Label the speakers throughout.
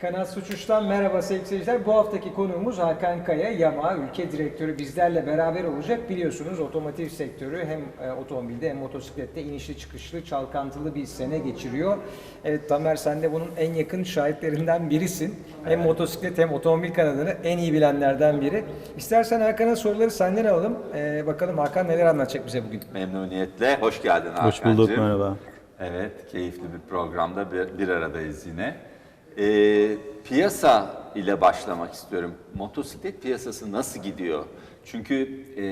Speaker 1: Kanal Suçuş'tan merhaba sevgili seyirciler. Bu haftaki konuğumuz Hakan Kaya, Yamaha ülke direktörü bizlerle beraber olacak. Biliyorsunuz otomotiv sektörü hem e, otomobilde hem motosiklette inişli çıkışlı çalkantılı bir sene geçiriyor. Evet Tamer sen de bunun en yakın şahitlerinden birisin. Hem motosiklet hem otomobil kanadını en iyi bilenlerden biri. İstersen Hakan'a soruları senden alalım. Ee, bakalım Hakan neler anlatacak bize bugün.
Speaker 2: Memnuniyetle. Hoş geldin
Speaker 3: Hoş
Speaker 2: Hakan'cığım.
Speaker 3: bulduk, merhaba.
Speaker 2: Evet, keyifli bir programda bir, bir aradayız yine. Ee, piyasa ile başlamak istiyorum. Motosiklet piyasası nasıl gidiyor? Çünkü e,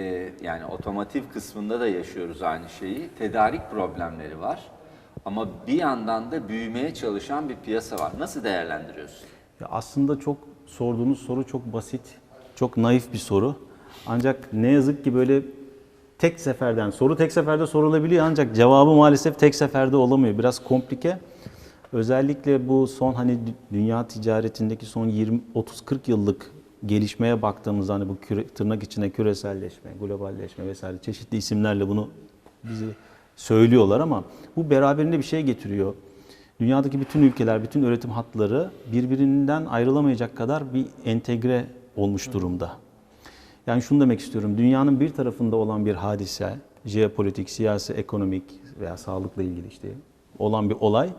Speaker 2: yani otomotiv kısmında da yaşıyoruz aynı şeyi. Tedarik problemleri var. Ama bir yandan da büyümeye çalışan bir piyasa var. Nasıl değerlendiriyorsun?
Speaker 3: Ya aslında çok sorduğunuz soru çok basit, çok naif bir soru. Ancak ne yazık ki böyle tek seferden, soru tek seferde sorulabiliyor ancak cevabı maalesef tek seferde olamıyor. Biraz komplike. Özellikle bu son hani dü- dünya ticaretindeki son 20 30 40 yıllık gelişmeye baktığımızda hani bu küre, tırnak içine küreselleşme, globalleşme vesaire çeşitli isimlerle bunu bizi söylüyorlar ama bu beraberinde bir şey getiriyor. Dünyadaki bütün ülkeler, bütün üretim hatları birbirinden ayrılamayacak kadar bir entegre olmuş durumda. Yani şunu demek istiyorum. Dünyanın bir tarafında olan bir hadise, jeopolitik, siyasi, ekonomik veya sağlıkla ilgili işte olan bir olay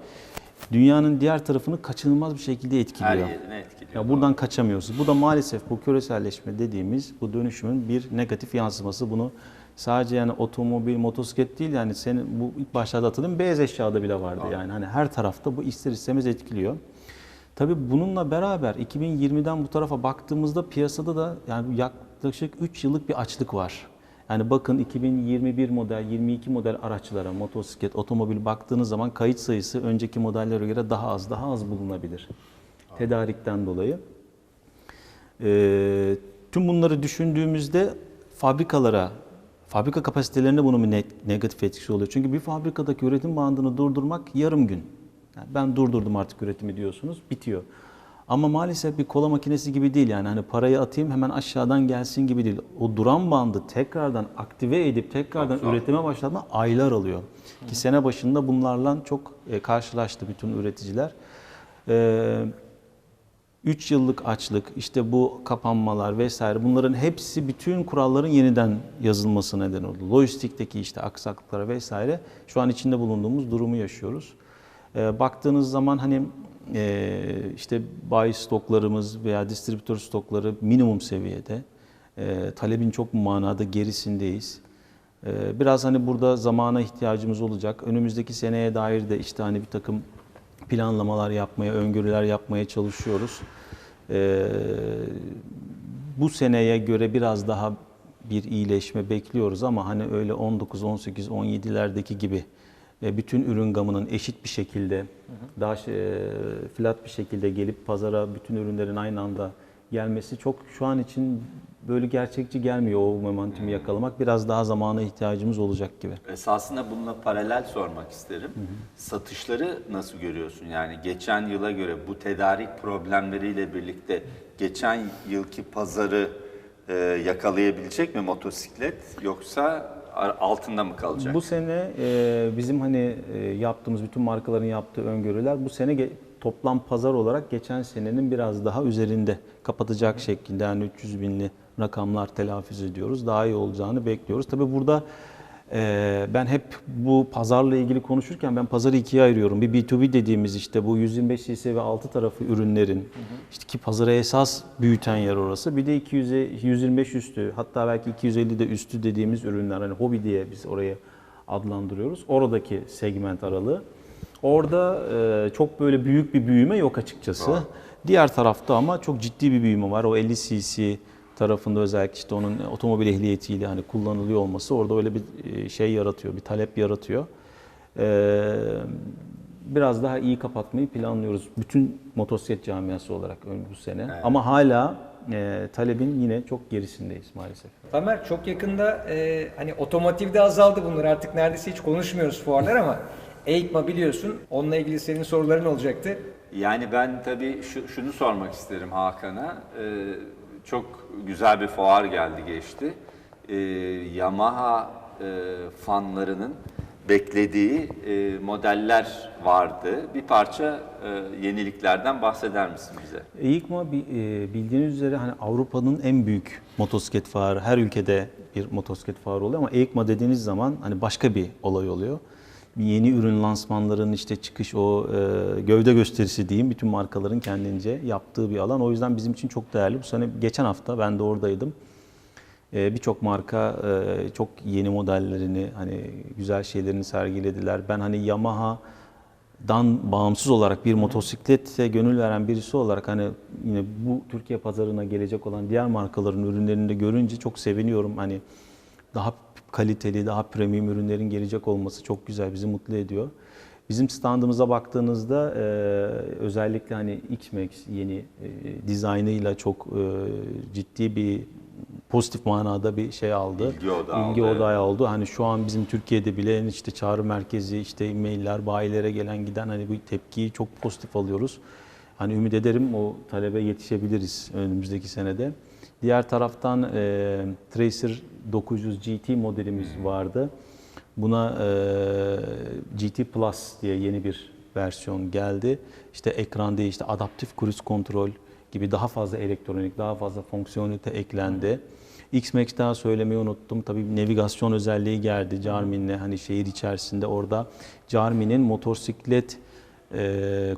Speaker 3: dünyanın diğer tarafını kaçınılmaz bir şekilde
Speaker 2: Her
Speaker 3: etkiliyor.
Speaker 2: yerine etkiliyor.
Speaker 3: Ya buradan kaçamıyoruz. Bu da maalesef bu küreselleşme dediğimiz bu dönüşümün bir negatif yansıması. Bunu sadece yani otomobil, motosiklet değil yani senin bu ilk başlarda hatırladığım beyaz eşyada bile vardı yani. Hani her tarafta bu ister istemez etkiliyor. Tabii bununla beraber 2020'den bu tarafa baktığımızda piyasada da yani yaklaşık 3 yıllık bir açlık var. Yani bakın 2021 model, 22 model araçlara, motosiklet, otomobil baktığınız zaman kayıt sayısı önceki modellere göre daha az, daha az bulunabilir. Tedarikten dolayı. Ee, tüm bunları düşündüğümüzde fabrikalara, fabrika kapasitelerinde bunun bir ne- negatif etkisi oluyor. Çünkü bir fabrikadaki üretim bandını durdurmak yarım gün. Yani ben durdurdum artık üretimi diyorsunuz, bitiyor. Ama maalesef bir kola makinesi gibi değil yani hani parayı atayım hemen aşağıdan gelsin gibi değil. O duran bandı tekrardan aktive edip tekrardan üretime başlatma aylar alıyor. Ki sene başında bunlarla çok e, karşılaştı bütün üreticiler. Ee, 3 yıllık açlık, işte bu kapanmalar vesaire bunların hepsi bütün kuralların yeniden yazılması neden oldu. Lojistikteki işte aksaklıklara vesaire şu an içinde bulunduğumuz durumu yaşıyoruz. Ee, baktığınız zaman hani e, işte bayi stoklarımız veya distribütör stokları minimum seviyede. Ee, talebin çok manada gerisindeyiz. Ee, Biraz hani burada zamana ihtiyacımız olacak. Önümüzdeki seneye dair de işte hani bir takım planlamalar yapmaya, öngörüler yapmaya çalışıyoruz. Bu seneye göre biraz daha bir iyileşme bekliyoruz ama hani öyle 19, 18, 17'lerdeki gibi bütün ürün gamının eşit bir şekilde, daha şey, e, flat bir şekilde gelip pazara bütün ürünlerin aynı anda gelmesi çok şu an için böyle gerçekçi gelmiyor o momentumu yakalamak. Biraz daha zamana ihtiyacımız olacak gibi.
Speaker 2: Esasında bununla paralel sormak isterim. Satışları nasıl görüyorsun? Yani geçen yıla göre bu tedarik problemleriyle birlikte geçen yılki pazarı e, yakalayabilecek mi motosiklet yoksa altında mı kalacak?
Speaker 3: Bu sene e, bizim hani e, yaptığımız bütün markaların yaptığı öngörüler bu sene toplam pazar olarak geçen senenin biraz daha üzerinde kapatacak şekilde yani 300 binli rakamlar telaffuz ediyoruz. Daha iyi olacağını bekliyoruz. Tabii burada ben hep bu pazarla ilgili konuşurken ben pazarı ikiye ayırıyorum. Bir B2B dediğimiz işte bu 125 cc ve altı tarafı ürünlerin işte ki pazarı esas büyüten yer orası. Bir de 200'e 125 üstü hatta belki 250 de üstü dediğimiz ürünler hani hobi diye biz oraya adlandırıyoruz. Oradaki segment aralığı. Orada e, çok böyle büyük bir büyüme yok açıkçası. Diğer tarafta ama çok ciddi bir büyüme var. O 50 cc tarafında özellikle işte onun otomobil ehliyetiyle hani kullanılıyor olması orada öyle bir e, şey yaratıyor, bir talep yaratıyor. E, biraz daha iyi kapatmayı planlıyoruz bütün motosiklet camiası olarak bu sene. Ama hala e, talebin yine çok gerisindeyiz maalesef.
Speaker 1: Tamer çok yakında e, hani otomotivde azaldı bunlar artık neredeyse hiç konuşmuyoruz fuarlar ama EICMA biliyorsun onunla ilgili senin soruların olacaktı.
Speaker 2: Yani ben tabii şu, şunu sormak isterim Hakan'a. Ee, çok güzel bir fuar geldi geçti. Ee, Yamaha e, fanlarının beklediği e, modeller vardı. Bir parça e, yeniliklerden bahseder misin bize?
Speaker 3: EICMA bi- bildiğiniz üzere hani Avrupa'nın en büyük motosiklet fuarı. Her ülkede bir motosiklet fuarı oluyor ama EICMA dediğiniz zaman hani başka bir olay oluyor. Yeni ürün lansmanların işte çıkış o e, gövde gösterisi diyeyim bütün markaların kendince yaptığı bir alan. O yüzden bizim için çok değerli. Bu sene geçen hafta ben de oradaydım. Ee, Birçok marka e, çok yeni modellerini, hani güzel şeylerini sergilediler. Ben hani Yamaha'dan bağımsız olarak bir motosiklete gönül veren birisi olarak hani yine bu Türkiye pazarına gelecek olan diğer markaların ürünlerini de görünce çok seviniyorum. Hani daha kaliteli, daha premium ürünlerin gelecek olması çok güzel, bizi mutlu ediyor. Bizim standımıza baktığınızda e, özellikle hani X-Max yeni e, dizaynıyla çok e, ciddi bir pozitif manada bir şey aldı.
Speaker 2: İlgi odağı
Speaker 3: İlgi
Speaker 2: oldu,
Speaker 3: odağı oldu. Hani şu an bizim Türkiye'de bile işte çağrı merkezi, işte e-mailler, bayilere gelen giden hani bu tepkiyi çok pozitif alıyoruz. Hani ümit ederim o talebe yetişebiliriz önümüzdeki senede. Diğer taraftan e, Tracer 900 GT modelimiz vardı. Buna e, GT Plus diye yeni bir versiyon geldi. İşte ekran değişti, adaptif cruise kontrol gibi daha fazla elektronik, daha fazla fonksiyonelite eklendi. X-Max daha söylemeyi unuttum. Tabii navigasyon özelliği geldi Garmin'le hani şehir içerisinde orada Garmin'in motosiklet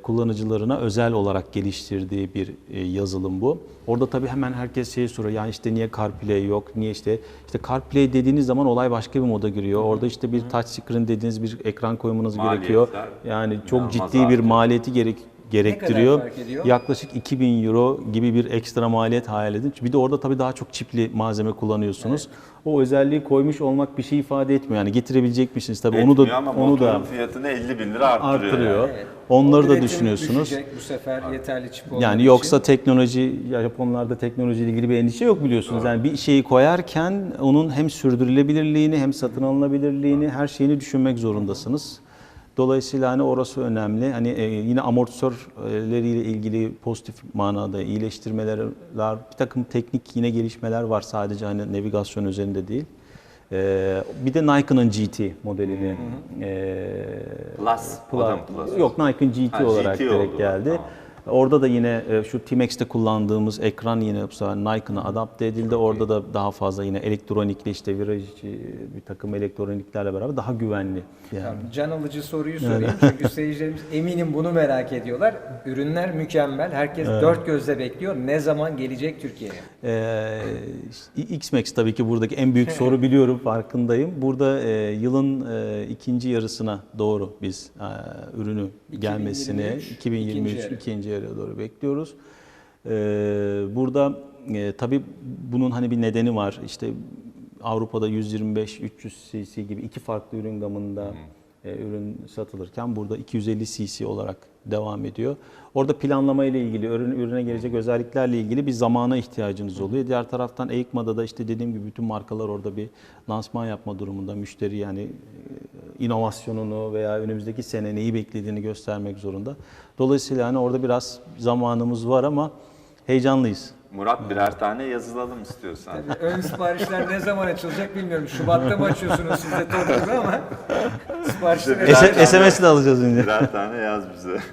Speaker 3: kullanıcılarına özel olarak geliştirdiği bir e, yazılım bu. Orada tabii hemen herkes şey soruyor. Yani işte niye CarPlay yok? Niye işte işte CarPlay dediğiniz zaman olay başka bir moda giriyor. Orada işte bir touch screen dediğiniz bir ekran koymanız gerekiyor.
Speaker 2: Maliyetler
Speaker 3: Yani çok ciddi bir maliyeti gerek gerektiriyor. Yaklaşık 2000 euro gibi bir ekstra maliyet hayal edin. Bir de orada tabii daha çok çipli malzeme kullanıyorsunuz. O özelliği koymuş olmak bir şey ifade etmiyor. Yani getirebilecek misiniz tabii onu
Speaker 2: Etmiyor
Speaker 3: da
Speaker 2: ama
Speaker 3: onu da
Speaker 2: fiyatını 50 bin lira arttırıyor.
Speaker 3: arttırıyor.
Speaker 1: Evet.
Speaker 3: Onları da düşünüyorsunuz.
Speaker 1: düşecek bu sefer yeterli çip olmadığı
Speaker 3: Yani
Speaker 1: için.
Speaker 3: yoksa teknoloji, ya Japonlarda teknolojiyle ilgili bir endişe yok biliyorsunuz. Yani bir şeyi koyarken onun hem sürdürülebilirliğini hem satın alınabilirliğini her şeyini düşünmek zorundasınız. Dolayısıyla hani orası önemli. Hani e, yine amortisörleriyle ilgili pozitif manada iyileştirmeler, bir takım teknik yine gelişmeler var sadece hani navigasyon üzerinde değil. E, bir de Nike'ın GT modelini e,
Speaker 2: Plus, mı Plus?
Speaker 3: Yok Nike'ın GT
Speaker 2: Ha,
Speaker 3: olarak
Speaker 2: GT
Speaker 3: direkt
Speaker 2: oldu.
Speaker 3: geldi.
Speaker 2: Tamam.
Speaker 3: Orada da yine e, şu T-Max'te kullandığımız ekran yine bu sefer Nike'ına adapte edildi. Orada da daha fazla yine elektronikli işte viraj içi bir takım elektroniklerle beraber daha güvenli. Yani.
Speaker 1: Tamam, can alıcı soruyu sorayım çünkü seyircilerimiz eminim bunu merak ediyorlar. Ürünler mükemmel. Herkes dört gözle bekliyor. Ne zaman gelecek Türkiye'ye?
Speaker 3: Ee, X-Max tabii ki buradaki en büyük soru biliyorum farkındayım. Burada e, yılın e, ikinci yarısına doğru biz e, ürünü gelmesini
Speaker 1: 2023,
Speaker 3: 2023
Speaker 1: ikinci yarı.
Speaker 3: Yarıya doğru bekliyoruz. Ee, burada e, tabii bunun hani bir nedeni var. İşte Avrupa'da 125-300 cc gibi iki farklı ürün gamında e, ürün satılırken burada 250 cc olarak devam ediyor. Orada planlama ile ilgili, ürün, ürüne gelecek özelliklerle ilgili bir zamana ihtiyacınız oluyor. Diğer taraftan EICMA'da da işte dediğim gibi bütün markalar orada bir lansman yapma durumunda. Müşteri yani e, inovasyonunu veya önümüzdeki sene neyi beklediğini göstermek zorunda. Dolayısıyla hani orada biraz zamanımız var ama heyecanlıyız.
Speaker 2: Murat birer tane yazılalım istiyorsan.
Speaker 1: Ön siparişler ne zaman açılacak bilmiyorum. Şubat'ta mı açıyorsunuz siz de ama siparişler
Speaker 2: Biraz
Speaker 3: S-
Speaker 2: tane-
Speaker 3: SMS de alacağız şimdi.
Speaker 2: birer tane yaz bize.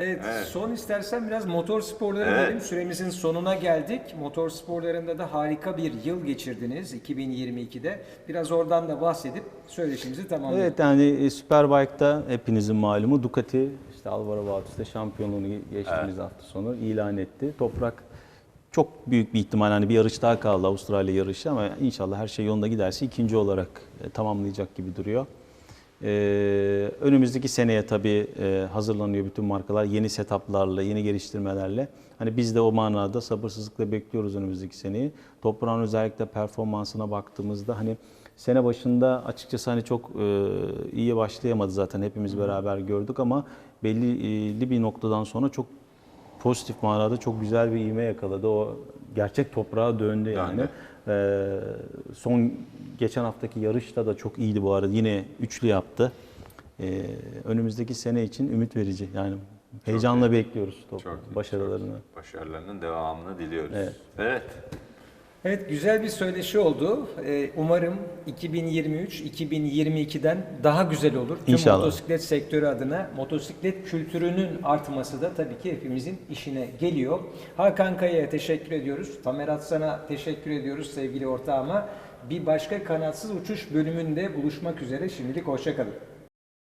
Speaker 1: Evet, son istersen biraz motor sporları
Speaker 2: Evet.
Speaker 1: dedim. Süremizin sonuna geldik. Motor sporlarında da harika bir yıl geçirdiniz 2022'de. Biraz oradan da bahsedip söyleşimizi tamamlayalım.
Speaker 3: Evet yani e, Superbike'da hepinizin malumu Ducati işte Alvaro Bautista şampiyonluğunu geçtiğimiz hafta sonu ilan etti. Toprak çok büyük bir ihtimal hani bir yarış daha kaldı Avustralya yarışı ama inşallah her şey yolunda giderse ikinci olarak e, tamamlayacak gibi duruyor. Ee, önümüzdeki seneye tabii e, hazırlanıyor bütün markalar yeni setuplarla, yeni geliştirmelerle. Hani biz de o manada sabırsızlıkla bekliyoruz önümüzdeki seneyi. Toprağın özellikle performansına baktığımızda hani sene başında açıkçası hani çok e, iyi başlayamadı zaten hepimiz beraber gördük ama belli bir noktadan sonra çok pozitif manada çok güzel bir ivme yakaladı. O gerçek toprağa döndü yani.
Speaker 2: Döndü.
Speaker 3: Ee, son geçen haftaki yarışta da çok iyiydi bu arada. Yine üçlü yaptı. Ee, önümüzdeki sene için ümit verici. Yani heyecanla bekliyoruz top
Speaker 2: Çok
Speaker 3: başarılarını.
Speaker 2: Başarılarının devamını diliyoruz.
Speaker 3: Evet.
Speaker 2: evet.
Speaker 1: Evet güzel bir söyleşi oldu. Ee, umarım 2023-2022'den daha güzel olur. Tüm
Speaker 3: İnşallah.
Speaker 1: motosiklet sektörü adına motosiklet kültürünün artması da tabii ki hepimizin işine geliyor. Hakan Kaya'ya teşekkür ediyoruz. Tamer Atsan'a teşekkür ediyoruz sevgili ortağıma. Bir başka kanatsız uçuş bölümünde buluşmak üzere. Şimdilik hoşçakalın.